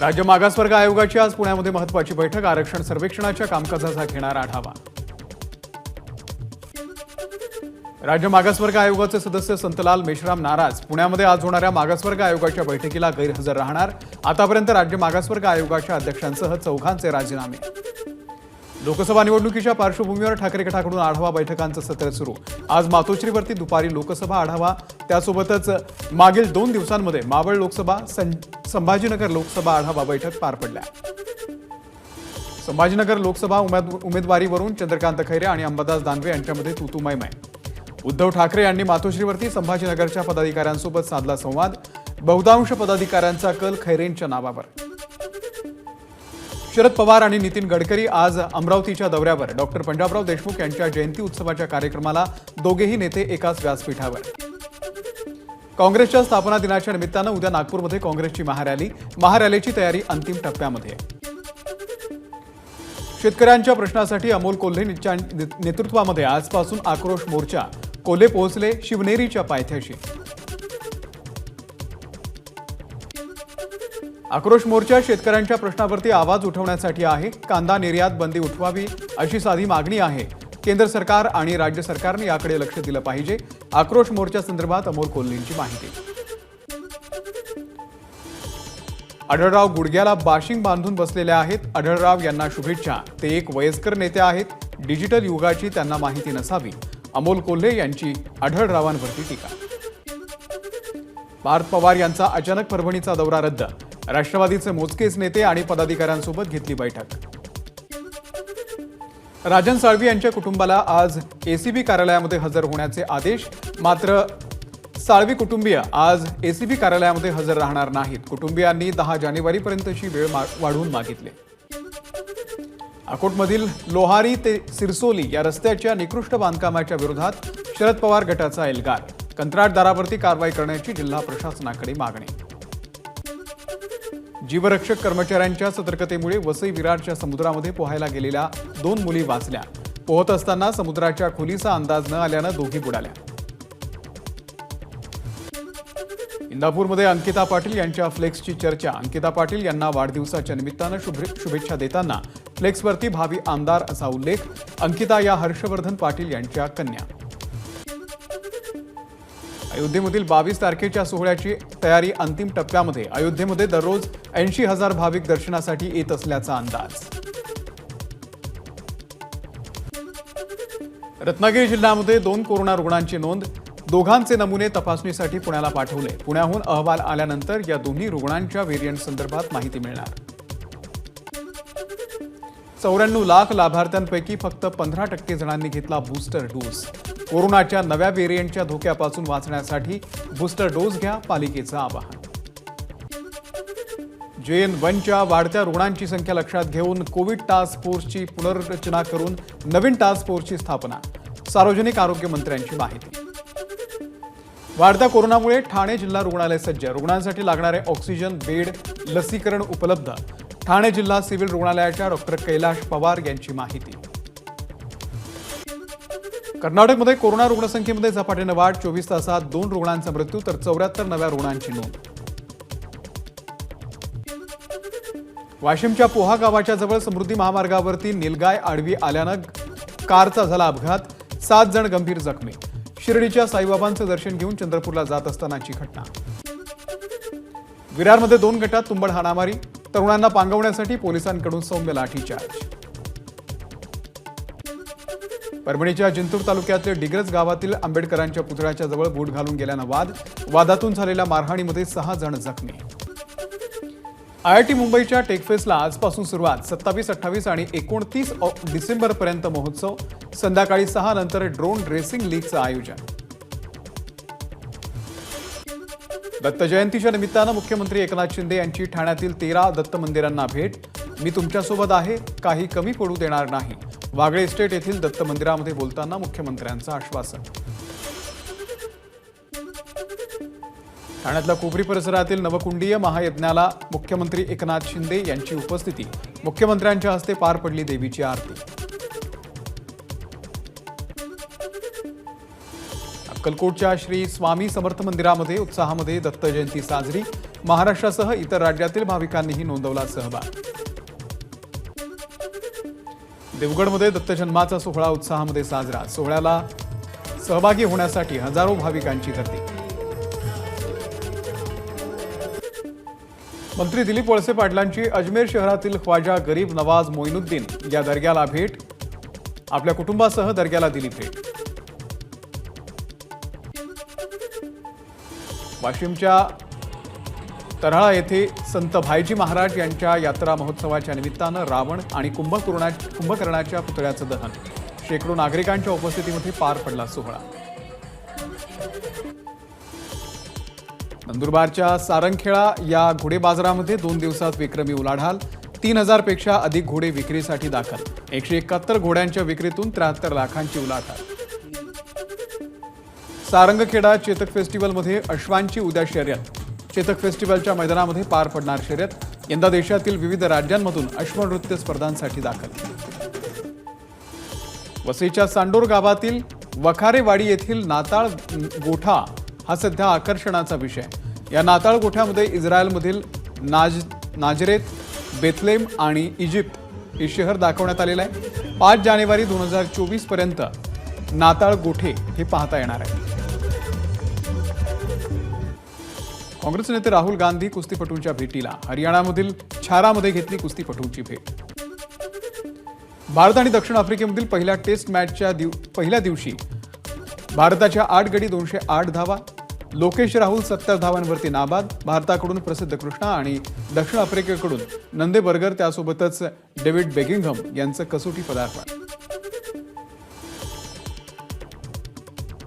राज्य मागासवर्ग आयोगाची आज पुण्यामध्ये महत्वाची बैठक. आरक्षण सर्वेक्षणाच्या कामकाजाचा घेणार आढावा. राज्य मागासवर्ग आयोगाचे सदस्य संतलाल मेश्राम नाराज. पुण्यामध्ये आज होणाऱ्या मागासवर्ग आयोगाच्या बैठकीला गैरहजर राहणार. आतापर्यंत राज्य मागासवर्ग आयोगाच्या अध्यक्षांसह चौघांचे राजीनामे. लोकसभा निवडणुकीच्या पार्श्वभूमीवर ठाकरे गटाकडून आढावा बैठकांचं सत्र सुरू. आज मातोश्रीवरती दुपारी लोकसभा आढावा त्यासोबतच मागील दोन दिवसांमध्ये मावळ लोकसभा संभाजीनगर लोकसभा आढावा बैठक पार पडल्या. संभाजीनगर लोकसभा उमेदवारीवरून चंद्रकांत खैरे आणि अंबादास दानवे यांच्यामध्ये तुतुमयमय. उद्धव ठाकरे यांनी मातोश्रीवरती संभाजीनगरच्या पदाधिकाऱ्यांसोबत साधला संवाद. बहुतांश पदाधिकाऱ्यांचा कल खैरेंच्या नावावर. शरद पवार आणि नितीन गडकरी आज अमरावतीच्या दौऱ्यावर. डॉक्टर पंजाबराव देशमुख यांच्या जयंती उत्सवाच्या कार्यक्रमाला दोघेही नेते एकाच व्यासपीठावर. काँग्रेसच्या स्थापना दिनाच्या निमित्तानं उद्या नागपूरमध्ये काँग्रेसची महारॅली. महारॅलीची तयारी अंतिम टप्प्यामध्ये. शेतकऱ्यांच्या प्रश्नासाठी अमोल कोल्हे नेतृत्वामध्ये आजपासून आक्रोश मोर्चा. कोल्हे पोहोचले शिवनेरीच्या पायथ्याशी. आक्रोश मोर्चा शेतकऱ्यांच्या प्रश्नावरती आवाज उठवण्यासाठी आहे. कांदा निर्यात बंदी उठवावी अशी साधी मागणी आहे. केंद्र सरकार आणि राज्य सरकारने याकडे लक्ष दिलं पाहिजे. आक्रोश मोर्चा संदर्भात अमोल कोल्हेंची माहिती. आढळराव गुडघ्याला बाशिंग बांधून बसलेले आहेत. आढळराव यांना शुभेच्छा. ते एक वयस्कर नेते आहेत. डिजिटल युगाची त्यांना माहिती नसावी. अमोल कोल्हे यांची आढळरावांवरती टीका. पार्थ पवार यांचा अचानक परभणीचा दौरा रद्द. राष्ट्रवादीचे मोजकेच नेते आणि पदाधिकाऱ्यांसोबत घेतली बैठक. राजन साळवी यांच्या कुटुंबाला आज एसीबी कार्यालयामध्ये हजर होण्याचे आदेश. मात्र साळवी कुटुंबीय आज एसीबी कार्यालयामध्ये हजर राहणार नाहीत. कुटुंबियांनी दहा जानेवारीपर्यंतची वेळ मा- वाढवून मागितली. अकोटमधील लोहारी ते सिरसोली या रस्त्याच्या निकृष्ट बांधकामाच्या विरोधात शरद पवार गटाचा एल्गार. कंत्राटदारावरती कारवाई करण्याची जिल्हा प्रशासनाकडे मागणी. जीवरक्षक कर्मचाऱ्यांच्या सतर्कतेमुळे वसई विरारच्या समुद्रामध्ये पोहायला गेलेल्या दोन मुली वाचल्या. पोहत असताना समुद्राच्या खोलीचा अंदाज न आल्यानं दोघी बुडाल्या. इंदापूरमध्ये अंकिता पाटील यांच्या फ्लेक्सची चर्चा. अंकिता पाटील यांना वाढदिवसाच्या निमित्तानं शुभेच्छा देताना फ्लेक्सवरती भावी आमदार असा उल्लेख. अंकिता या हर्षवर्धन पाटील यांच्या कन्या. अयोध्येमधील बावीस तारखेच्या सोहळ्याची तयारी अंतिम टप्प्यामध्ये अयोध्येमध्ये दररोज ऐंशी हजार भाविक दर्शनासाठी येत असल्याचा अंदाज. रत्नागिरी जिल्ह्यामध्ये दोन कोरोना रुग्णांची नोंद दोघांचे नमुने तपासणीसाठी पुण्याला पाठवले. पुण्याहून अहवाल आल्यानंतर या दोन्ही रुग्णांच्या व्हेरियंट संदर्भात माहिती मिळणार. चौऱ्याण्णव लाख लाभार्थ्यांपैकी फक्त पंधरा टक्के जणांनी घेतला बूस्टर डोस कोरोनाच्या नव्या व्हेरियंटच्या धोक्यापासून वाचण्यासाठी बूस्टर डोस घ्या पालिकेचं आवाहन. जेएन वनच्या वाढत्या रुग्णांची संख्या लक्षात घेऊन कोविड टास्क फोर्सची पुनर्रचना करून नवीन टास्क फोर्सची स्थापना. सार्वजनिक आरोग्य मंत्र्यांची माहिती. वाढत्या कोरोनामुळे ठाणे जिल्हा रुग्णालय सज्ज. रुग्णांसाठी लागणारे ऑक्सिजन बेड लसीकरण उपलब्ध. ठाणे जिल्हा सिव्हिल रुग्णालयाच्या डॉक्टर कैलाश पवार यांची माहिती. कर्नाटकमध्ये कोरोना रुग्णसंख्येमध्ये झपाट्यानं वाढ चोवीस तासात दोन रुग्णांचा मृत्यू तर चौऱ्याहत्तर नव्या रुग्णांची नोंद. वाशिमच्या पोहा गावाच्या जवळ समृद्धी महामार्गावरती निलगाय आडवी आल्यानं कारचा झाला अपघात. सात जण गंभीर जखमी. शिर्डीच्या साईबाबांचं दर्शन घेऊन चंद्रपूरला जात असतानाची घटना. विरारमध्ये दोन गटात तुंबड हाणामारी. तरुणांना पांगवण्यासाठी पोलिसांकडून सौम्य लाठीचार्ज परभणीच्या जिंतूर तालुक्यातल्या डिग्रज गावातील आंबेडकरांच्या पुतळ्याच्या जवळ बूट घालून गेल्यानं वाद वादातून झालेल्या मारहाणीमध्ये सहा जण जखमी. आयआयटी मुंबईच्या टेकफेस्टला आजपासून सुरुवात सत्तावीस अठ्ठावीस आणि एकोणतीस डिसेंबरपर्यंत महोत्सव संध्याकाळी सहा नंतर ड्रोन रेसिंग लीगचं आयोजन. दत्त जयंतीच्या निमित्तानं मुख्यमंत्री एकनाथ शिंदे यांची ठाण्यातील तेरा दत्त मंदिरांना भेट. मी तुमच्यासोबत आहे काही कमी पडू देणार नाही. वागळे इस्टेट येथील दत्त मंदिरामध्ये बोलताना मुख्यमंत्र्यांचं आश्वासन. ठाण्यातल्या कोपरी परिसरातील नवकुंडीय महायज्ञाला मुख्यमंत्री एकनाथ शिंदे यांची उपस्थिती. मुख्यमंत्र्यांच्या हस्ते पार पडली देवीची आरती. अक्कलकोटच्या श्री स्वामी समर्थ मंदिरामध्ये उत्साहामध्ये दत्त जयंती साजरी. महाराष्ट्रासह इतर राज्यातील भाविकांनीही नोंदवला सहभाग. देवगडमध्ये दत्तजन्माचा सोहळा उत्साहामध्ये साजरा. सोहळ्याला सहभागी होण्यासाठी हजारो भाविकांची गर्दी. मंत्री दिलीप वळसे पाटलांची अजमेर शहरातील ख्वाजा गरीब नवाज मोईनुद्दीन या दर्ग्याला भेट. आपल्या कुटुंबासह दर्ग्याला दिली भेट. वाशिमच्या तरळा येथे संत भाईजी महाराज यांच्या यात्रा महोत्सवाच्या निमित्तानं रावण आणि कुंभकर्णा कुंभकर्णाच्या पुतळ्याचं दहन. शेकडो नागरिकांच्या उपस्थितीमध्ये पार पडला सोहळा. नंदुरबारच्या सारंगखेळा या घोडे बाजारामध्ये दोन दिवसात विक्रमी उलाढाल तीन हजारपेक्षा अधिक घोडे विक्रीसाठी दाखल. एकशे एकाहत्तर घोड्यांच्या विक्रीतून त्र्याहत्तर लाखांची उलाढाल. सारंगखेडा चेतक फेस्टिवलमध्ये अश्वांची उद्या शर्यत. चेतक फेस्टिवलच्या मैदानामध्ये पार पडणार शर्यत. यंदा देशातील विविध राज्यांमधून अश्वनृत्य स्पर्धांसाठी दाखल. वसईच्या सांडोर गावातील वखारेवाडी येथील नाताळ गोठा हा सध्या आकर्षणाचा विषय. या नाताळ गोठ्यामध्ये इस्रायलमधील नाज नाजरेत बेथलेम आणि इजिप्त हे शहर दाखवण्यात आलेलं आहे. पाच जानेवारी दोन हजार चोवीसपर्यंत नाताळ गोठे हे पाहता येणार आहे. काँग्रेस नेते राहुल गांधी कुस्तीपटूंच्या भेटीला हरियाणामधील छारामध्ये घेतली कुस्तीपटूंची भेट. भारत आणि दक्षिण आफ्रिकेमधील पहिल्या टेस्ट मॅचच्या दिव पहिल्या दिवशी भारताच्या आठ गडी दोनशे आठ धावा लोकेश राहुल सत्तर धावांवरती नाबाद भारताकडून प्रसिद्ध कृष्णा आणि दक्षिण आफ्रिकेकडून नंदे बर्गर त्यासोबतच डेव्हिड बेगिंगहम यांचं कसोटी पदार्पण.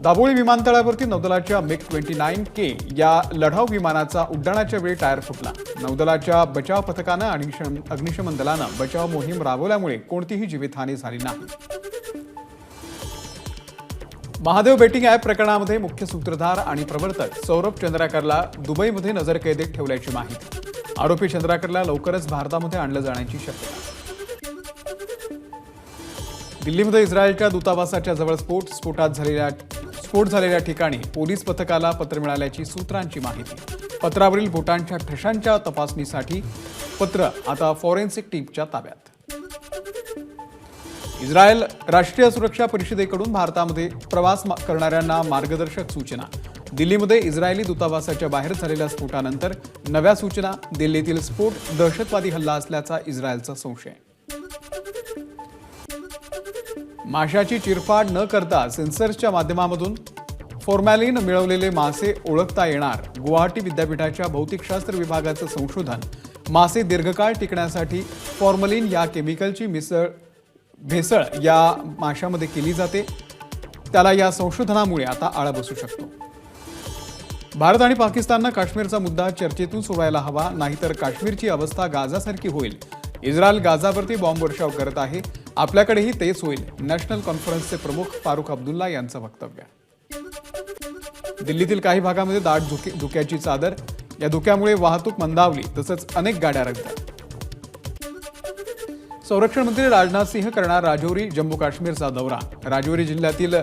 दाभोळी विमानतळावरती नौदलाच्या मिग ट्वेंटी नाईन के या लढाऊ विमानाचा उड्डाणाच्या वेळी टायर फुटला. नौदलाच्या बचाव पथकानं आणि अग्निशम- अग्निशमन दलानं बचाव मोहीम राबवल्यामुळे कोणतीही जीवितहानी झाली नाही. महादेव बेटिंग ॲप प्रकरणामध्ये मुख्य सूत्रधार आणि प्रवर्तक सौरभ चंद्राकरला दुबईमध्ये नजरकैदेत ठेवल्याची माहिती. आरोपी चंद्राकरला लवकरच भारतामध्ये आणलं जाण्याची शक्यता. दिल्लीमध्ये इस्रायलच्या दूतावासाच्या जवळ स्फोट स्फोटात झालेल्या स्फोट झालेल्या ठिकाणी पोलीस पथकाला पत्र मिळाल्याची सूत्रांची माहिती. पत्रावरील बोटांच्या ठशांच्या तपासणीसाठी पत्र आता फॉरेन्सिक टीमच्या ताब्यात. इस्रायल राष्ट्रीय सुरक्षा परिषदेकडून भारतामध्ये प्रवास करणाऱ्यांना मार्गदर्शक सूचना. दिल्लीमध्ये इस्रायली दूतावासाच्या बाहेर झालेल्या स्फोटानंतर नव्या सूचना. दिल्लीतील स्फोट दहशतवादी हल्ला असल्याचा इस्रायलचा संशय. माशाची चिरफाड न करता सेन्सर्सच्या माध्यमामधून फॉर्मॅलिन मिळवलेले मासे ओळखता येणार. गुवाहाटी विद्यापीठाच्या भौतिकशास्त्र विभागाचं संशोधन. मासे दीर्घकाळ टिकण्यासाठी फॉर्मलिन या केमिकलची मिसळ भेसळ या माशामध्ये केली जाते. त्याला या संशोधनामुळे आता आळा बसू शकतो. भारत आणि पाकिस्ताननं काश्मीरचा मुद्दा चर्चेतून सोडायला हवा नाहीतर काश्मीरची अवस्था गाझासारखी होईल. इस्रायल गाझावरती बॉम्बवर्षाव करत आहे. आपल्याकडेही तेच होईल. नॅशनल कॉन्फरन्सचे प्रमुख फारुख अब्दुल्ला यांचं वक्तव्य. दिल्लीतील काही भागामध्ये दाट धुके धुक्याची चादर या धुक्यामुळे वाहतूक मंदावली तसंच अनेक गाड्या रद्द. संरक्षण मंत्री राजनाथ सिंह करणार राजौरी जम्मू काश्मीरचा दौरा. राजौरी जिल्ह्यातील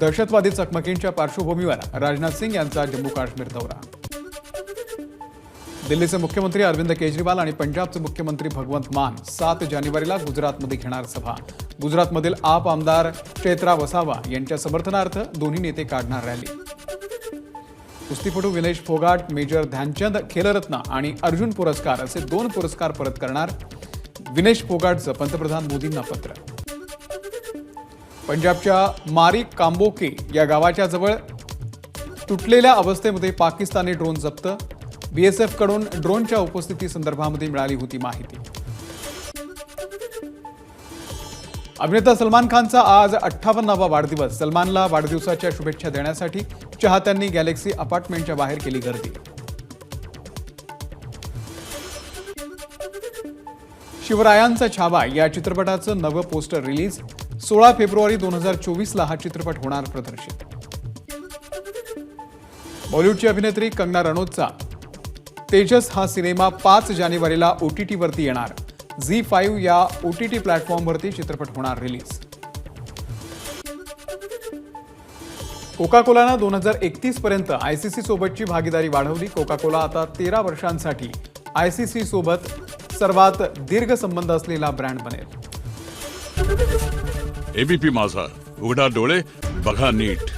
दहशतवादी चकमकींच्या पार्श्वभूमीवर राजनाथ सिंग यांचा जम्मू काश्मीर दौरा. दिल्लीचे मुख्यमंत्री अरविंद केजरीवाल आणि पंजाबचे मुख्यमंत्री भगवंत मान सात जानेवारीला गुजरातमध्ये घेणार सभा. गुजरातमधील आप आमदार चैत्रा वसावा यांच्या समर्थनार्थ दोन्ही नेते काढणार रॅली. कुस्तीपटू विनेश फोगाट मेजर ध्यानचंद खेलरत्न आणि अर्जुन पुरस्कार असे दोन पुरस्कार परत करणार विनेश फोगाटचं पंतप्रधान मोदींना पत्र. पंजाबच्या मारी कांबोके या गावाच्या जवळ तुटलेल्या अवस्थेमध्ये पाकिस्तानी ड्रोन जप्त बीएसएफकडून ड्रोनच्या उपस्थिती संदर्भामध्ये मिळाली होती माहिती. अभिनेता सलमान खानचा आज अठ्ठावन्नावा वाढदिवस. सलमानला वाढदिवसाच्या शुभेच्छा देण्यासाठी चाहत्यांनी गॅलेक्सी अपार्टमेंटच्या बाहेर केली गर्दी. शिवरायांचा छावा या चित्रपटाचं नवं पोस्टर रिलीज. सोळा फेब्रुवारी दोन हजार चोवीसला हा चित्रपट होणार प्रदर्शित. बॉलिवूडची अभिनेत्री कंगना रनौतचा तेजस हा सिनेमा पाच जानेवारीला ओ टी टीवरती येणार. झी फाईव्ह या ओ टी टी प्लॅटफॉर्मवरती चित्रपट होणार रिलीज. कोका कोलानं दोन हजार एकतीस पर्यंत आयसीसी सोबतची भागीदारी वाढवली. कोका कोला आता तेरा वर्षांसाठी आयसीसी सोबत सर्वात दीर्घ संबंध असलेला ब्रँड बनेल. एबीपी माझा. उघडा डोळे बघा नीट.